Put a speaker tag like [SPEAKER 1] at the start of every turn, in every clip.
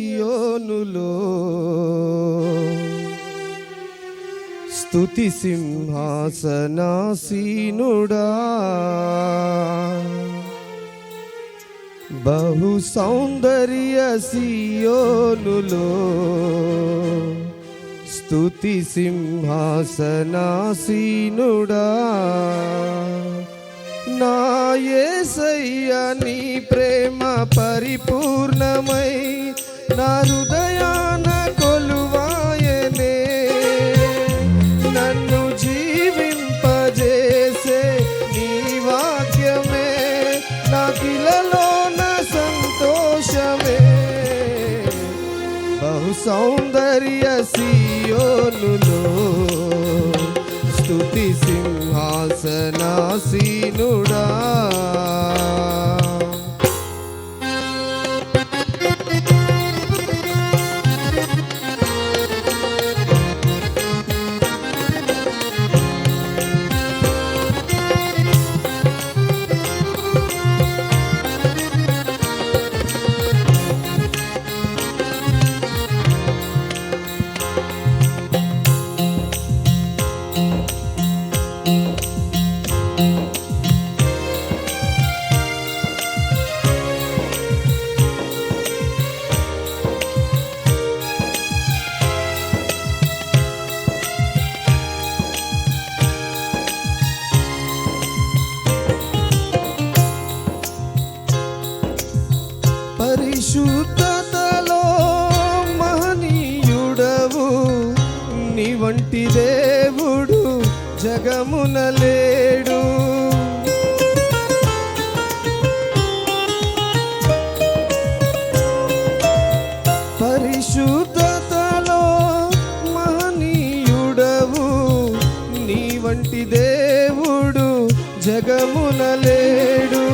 [SPEAKER 1] యోనులో స్తుతి సింహాసనాసీనుడా. బహు సౌందర్య సియోనులో. స్తుతి సింహాసనాసీనుడా. నా యేసయ్య నీ ప్రేమ పరిపూర్ణమై నా హృదయాన కొలువాయనే. నన్ను జీవింపజేసే నీ వాక్యమే. నా కిలలోన సంతోషమే. బహు సౌందర్య సియోనులో స్తుతి సింహాసనాసీనుడా. నీ దేవుడు జగమున లేడు. పరిశుద్ధతలో మహనీయుడవు. నీ వంటి దేవుడు జగమున లేడు.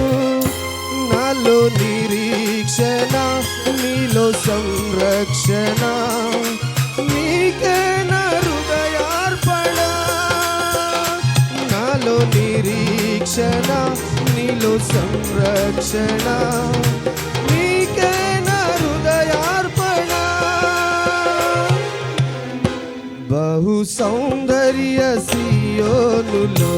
[SPEAKER 1] నాలో నిరీక్షణ నీలో సంరక్షణ. నాలో నిరీక్షణ నీలో సంరక్షణ నీకే నా హృదయార్పణ. బహు సౌందర్య సియోనులో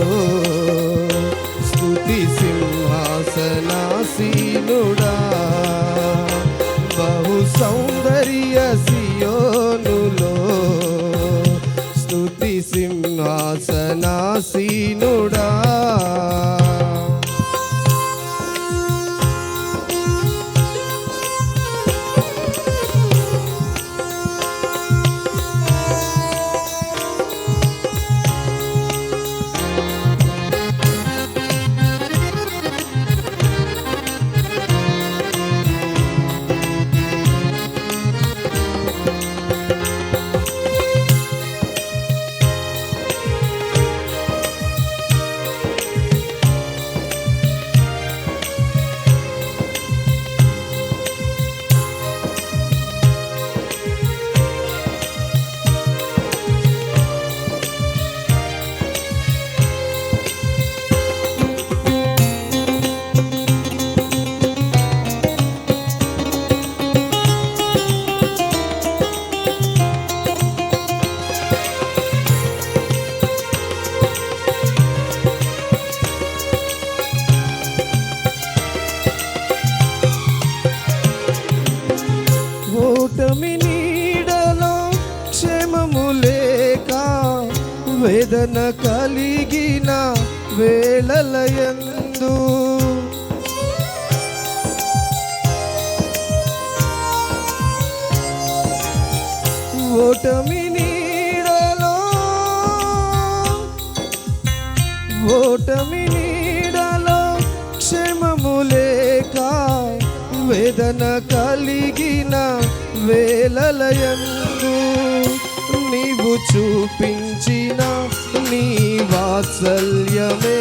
[SPEAKER 1] ఓటమి నీడలో క్షేమము లేక వేదన కలిగిన వేళలయందు ఓటమి నీడలో ఓటమి నీడలో క్షేమము లేక వేదన కలిగిన వేలలయందు నీవు చూపించిన నీ వాత్సల్యమే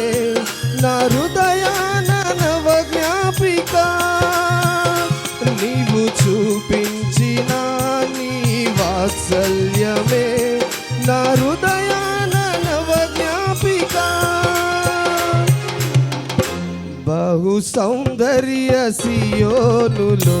[SPEAKER 1] నా హృదయాన నవ జ్ఞాపిక నీవు చూపించిన నీ వాత్సల్యమే నా హృదయాన జ్ఞాపిక బహు సౌందర్య సియోనులో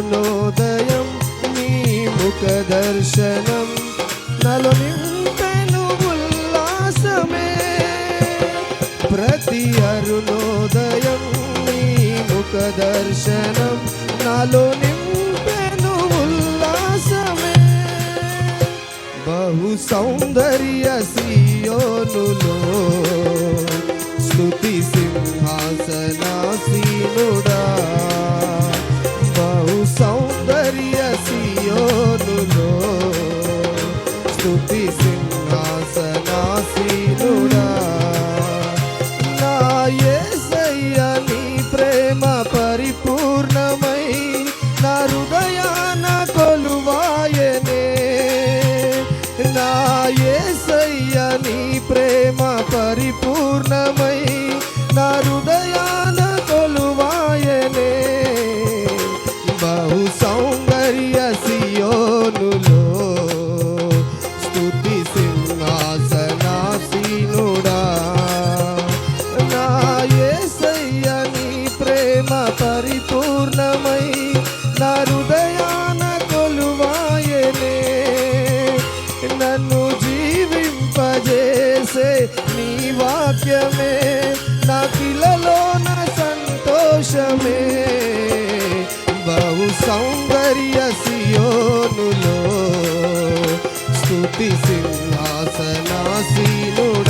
[SPEAKER 1] అరుణోదయం నీ ముఖ దర్శనం నలు నింపెను ఉల్లాసమే. ప్రతి అరుణోదయం నీ ముఖ దర్శనం నాలో నింపెను ఉల్లాసమే. బహు సౌందర్య సియోనులో భాగ్యమే నా కిలలోన సంతోషమే. బహు సౌందర్య సియోనులో. స్థుతి సింహాసనాసీనుడా.